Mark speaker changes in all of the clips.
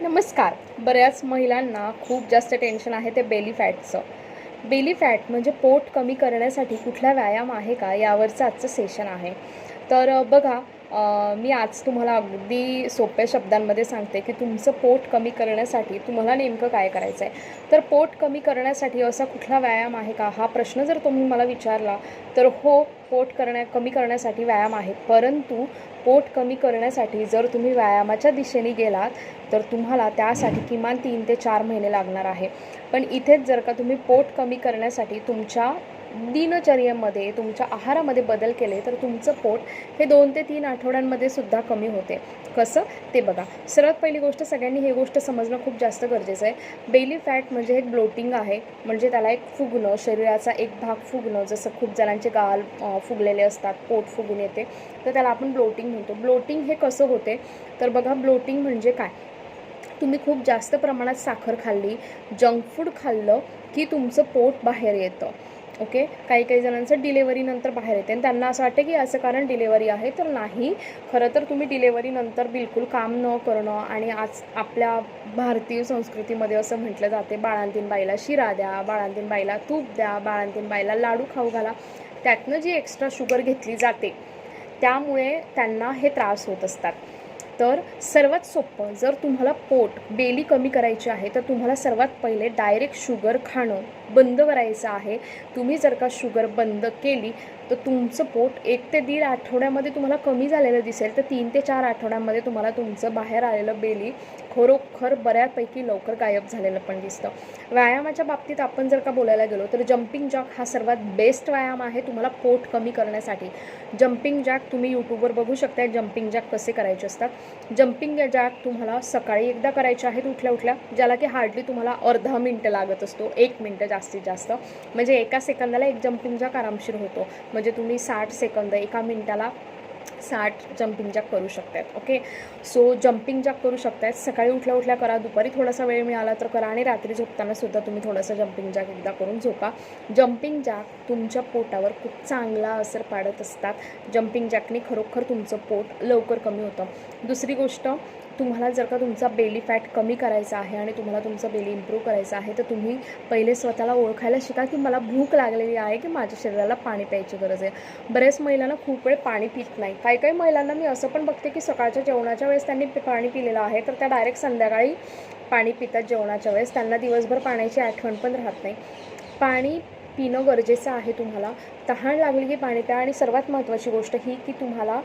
Speaker 1: नमस्कार. बऱ्याच महिलांना खूप जास्त टेन्शन आहे ते बेली फॅटचं बेली फॅट म्हणजे पोट कमी करण्यासाठी कुठला व्यायाम आहे का यावरचं आजचं सेशन आहे. तर बघा मी आज तुम्हाला अगदी सोप्या शब्दांमध्ये सांगते की तुमचं पोट कमी करण्यासाठी तुम्हाला नेमकं काय करायचं आहे तर पोट कमी करण्यासाठी असा कुठला व्यायाम आहे का? हा प्रश्न जर तुम्ही मला विचारला तर हो पोट करण्या कमी करण्यासाठी व्यायाम आहे. परंतु पोट कमी करण्यासाठी जर तुम्ही व्यायामाच्या दिशेने गेलात तर तुम्हाला त्यासाठी किमान तीन ते चार महिने लागणार आहे. पण इथेच जर का तुम्ही पोट कमी करण्यासाठी तुमच्या दिनचर्येमध्ये तुमच्या आहारामध्ये बदल केले तर तुमचं पोट हे दोन ते तीन आठवड्यांमध्ये सुद्धा कमी होते. कसं? ते बघा. सर्वात पहिली गोष्ट सगळ्यांनी हे गोष्ट समजणं खूप जास्त गरजेचं आहे. बेली फॅट म्हणजे एक ब्लोटिंग आहे. म्हणजे त्याला एक फुगणं शरीराचा एक भाग फुगणं. जसं खूप जणांचे गाल फुगलेले असतात पोट फुगून येते तर त्याला आपण ब्लोटिंग म्हणतो. ब्लोटिंग हे कसं होते? तर बघा ब्लोटिंग म्हणजे काय? तुम्ही खूप जास्त प्रमाणात साखर खाल्ली जंक फूड खाल्लं की तुमचं पोट बाहेर येतं. ओके? काही काही जणांचं डिलेवरीनंतर बाहेर येते. आणि त्यांना असं वाटतं की असं कारण डिलेवरी आहे तर नाही. खरं तर तुम्ही डिलेवरीनंतर बिलकुल काम न करणं आणि आज आपल्या भारतीय संस्कृतीमध्ये असं म्हटलं जाते बाळांतीन बाईला शिरा द्या बाळांतीन बाईला तूप द्या बाळांतीन बाईला लाडू खाऊ घाला. त्यातनं जी एक्स्ट्रा शुगर घेतली जाते त्यामुळे त्यांना हे त्रास होत असतात. तर सर्वात सोपं जर तुम्हाला पोट बेली कमी करायची आहे तर तुम्हाला सर्वात पहिले डायरेक्ट शुगर खाणं बंद करायचं आहे. तुम्ही जर का शुगर बंद केली तर तुमचं पोट एक ते दीड आठवड्यामध्ये तुम्हाला कमी झालेलं दिसेल. तर तीन ते चार आठवड्यामध्ये तुम्हाला तुमचं बाहेर आलेलं बेली खरोखर बऱ्यापैकी लवकर गायब झालेलं पण दिसतं. व्यायामाच्या बाबतीत आपण जर का बोलायला गेलो तर जम्पिंग जॅक हा सर्वात बेस्ट व्यायाम आहे तुम्हाला पोट कमी करण्यासाठी. जम्पिंग जॅक तुम्ही यूट्यूबवर बघू शकता जम्पिंग जॅक कसे करायचे असतात. जम्पिंग जॅक तुम्हाला सकाळी एकदा करायचे आहेत उठल्या उठल्या ज्याला की हार्डली तुम्हाला अर्धा मिनटं लागत असतो एक मिनटं जास्तीत जास्त. म्हणजे एका सेकंदाला एक जम्पिंग जॅक आरामशीर होतो. म्हणजे तुम्ही साठ सेकंद एका मिनटाला साठ जम्पिंग जॅक करू शकतात ओके सो जम्पिंग जॅक करू शकतात सकाळी उठल्या उठल्या करा दुपारी थोडासा वेळ मिळाला तर करा आणि रात्री झोपताना सुद्धा तुम्ही थोडंसं जम्पिंग जॅक एकदा करून झोपा. जम्पिंग जॅक तुमच्या पोटावर खूप चांगला असर पाडत असतात. जम्पिंग जॅकने खरोखर तुमचं पोट लवकर कमी होतं. दुसरी गोष्ट तुम्हाला जर का तुमचा बेली फॅट कमी करायचा आहे आणि तुम्हाला तुमचं बेली इम्प्रूव्ह करायचं आहे तर तुम्ही पहिले स्वतःला ओळखायला शिका की मला भूक लागलेली आहे की माझ्या शरीराला पाणी प्यायची गरज आहे. बऱ्याच महिलांना खूप वेळ पाणी पित नाही. काही काही महिलांना मी असं पण बघते की सकाळच्या जेवणाच्या वेळेस त्यांनी पाणी पिलेलं आहे तर त्या डायरेक्ट संध्याकाळी पाणी पितात जेवणाच्या वेळेस. त्यांना दिवसभर पाण्याची आठवण पण राहत नाही. पाणी पिणं गरजेचं आहे तुम्हाला. तहान लागली की पाणी प्या आणि सर्वात महत्त्वाची गोष्ट ही की तुम्हाला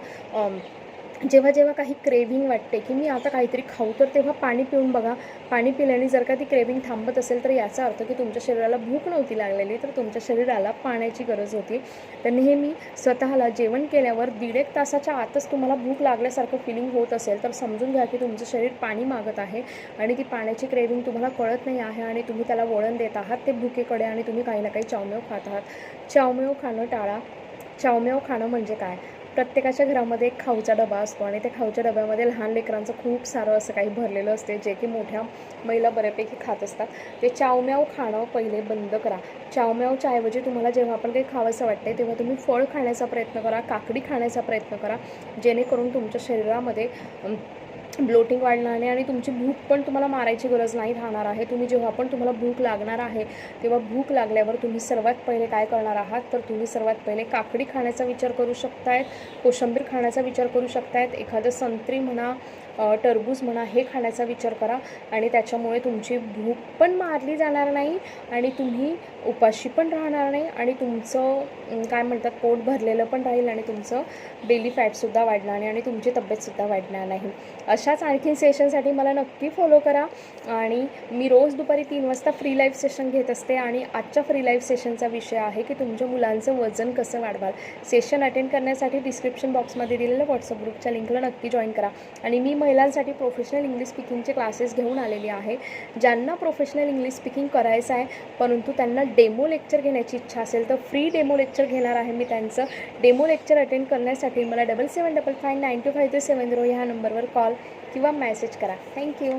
Speaker 1: जेव्हा जेव्हा काही क्रेविंग वाटते की मी आता काहीतरी खाऊ तर तेव्हा पाणी पिऊन बघा. पाणी पिल्याने जर का ती क्रेविंग थांबत असेल तर याचा अर्थ की तुमच्या शरीराला भूक नव्हती लागलेली तर तुमच्या शरीराला पाण्याची गरज होती. तर नेहमी स्वतःला जेवण केल्यावर दीड एक तासाच्या आतच तुम्हाला भूक लागल्यासारखं फिलिंग होत असेल तर समजून घ्या की तुमचं शरीर पाणी मागत आहे आणि ती पाण्याची क्रेविंग तुम्हाला कळत नाही आहे आणि तुम्ही त्याला वळण देत आहात. ते भुकेकडे आणि तुम्ही काही ना काही चावमेव खात आहात. चावमेव खाणं टाळा. चावमेव खाणं म्हणजे काय? प्रत्येकाच्या घरामध्ये एक खाऊचा डबा असतो आणि त्या खाऊच्या डब्यामध्ये लहान लेकरांचं खूप सारं असं काही भरलेलं असते जे की मोठ्या महिला बऱ्यापैकी खात असतात. ते चावम्याव खाणं पहिले बंद करा. चावम्यावच्या ऐवजी तुम्हाला जेव्हा पण काही खावंसं वाटते तेव्हा तुम्ही फळ खाण्याचा प्रयत्न करा काकडी खाण्याचा प्रयत्न करा. जेणेकरून तुमच्या शरीरामध्ये ब्लोटिंग वाढणार नाही आणि तुमची भूक पण तुम्हाला मारायची गरज नाही राहणार आहे. तुम्ही जेव्हा पण तुम्हाला भूक लागणार आहे तेव्हा भूक लागल्यावर तुम्ही सर्वात पहिले काय करणार आहात? तर तुम्ही सर्वात पहिले काकडी खाण्याचा विचार करू शकतायत कोशंबीर खाण्याचा विचार करू शकतायत एखादं संत्री म्हणा टरबूज म्हणा हे खाण्याचा विचार करा आणि त्याच्यामुळे तुमची भूक पण मारली जाणार नाही आणि तुम्ही उपाशी पण राहणार नाही आणि तुमचं काय म्हणतात पोट भरलेलं पण राहील आणि तुमचं बेली फॅटसुद्धा वाढणार नाही आणि तुमची तब्येतसुद्धा वाढणार नाही. अशाच आणखीन सेशनसाठी मला नक्की फॉलो करा आणि मी रोज दुपारी तीन वाजता फ्री लाईव्ह सेशन घेत असते आणि आजच्या फ्री लाईव्ह सेशनचा विषय आहे की तुमच्या मुलांचं वजन कसं वाढवाल. सेशन अटेंड करण्यासाठी डिस्क्रिप्शन बॉक्समध्ये दिलेल्या व्हॉट्सअप ग्रुपच्या लिंकला नक्की जॉईन करा आणि मी महिलांसाठी प्रोफेशनल इंग्लिश स्पीकिंगचे क्लासेस घेऊन आलेली आहे. ज्यांना प्रोफेशनल इंग्लिश स्पीकिंग करायचं आहे परंतु त्यांना डेमो लेक्चर घेण्याची इच्छा असेल तर फ्री डेमो लेक्चर घेणार आहे मी त्यांचं. डेमो लेक्चर अटेंड करण्यासाठी मला double seven double five nine two five two seven zero ह्या नंबरवर कॉल किंवा मेसेज करा. थँक्यू